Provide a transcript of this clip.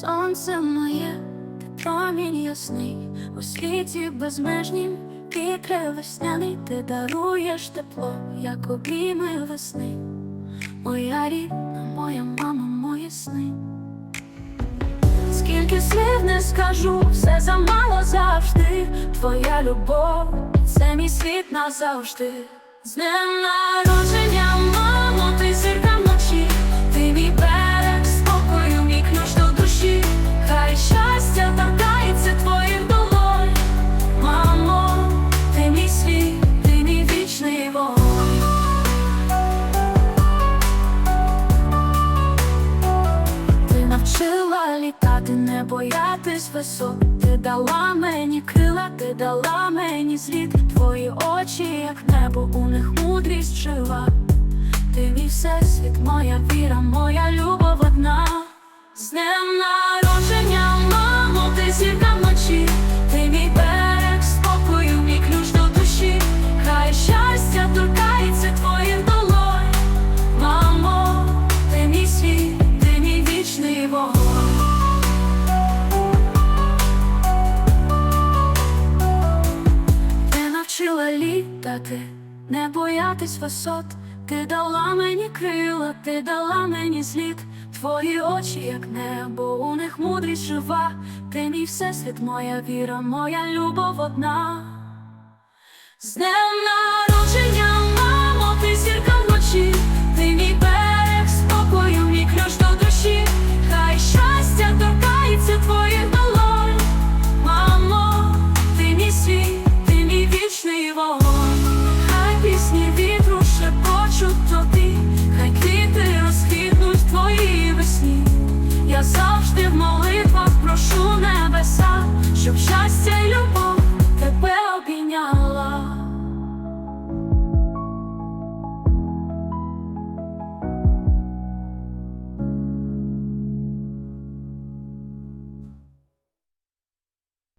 Сонце моє, ти промінь ясний, у світі безмежнім вітре весняний, ти даруєш тепло, як обійми весни. Моя рідна, моя мама, мої сни. Скільки слів не скажу, все замало завжди. Твоя любов, це мій світ назавжди. З днем народження, боятись висот. Ти дала мені крила, ти дала мені зліт. Твої очі, як небо, у них мудрість жива. Ти мій всесвіт, моя віра, моя любов одна. З днем народження, літати, не боятись висот. Ти дала мені крила, ти дала мені зліт. Твої очі, як небо, у них мудрість жива. Ти мій всесвіт, моя віра, моя любов одна. З днем народження,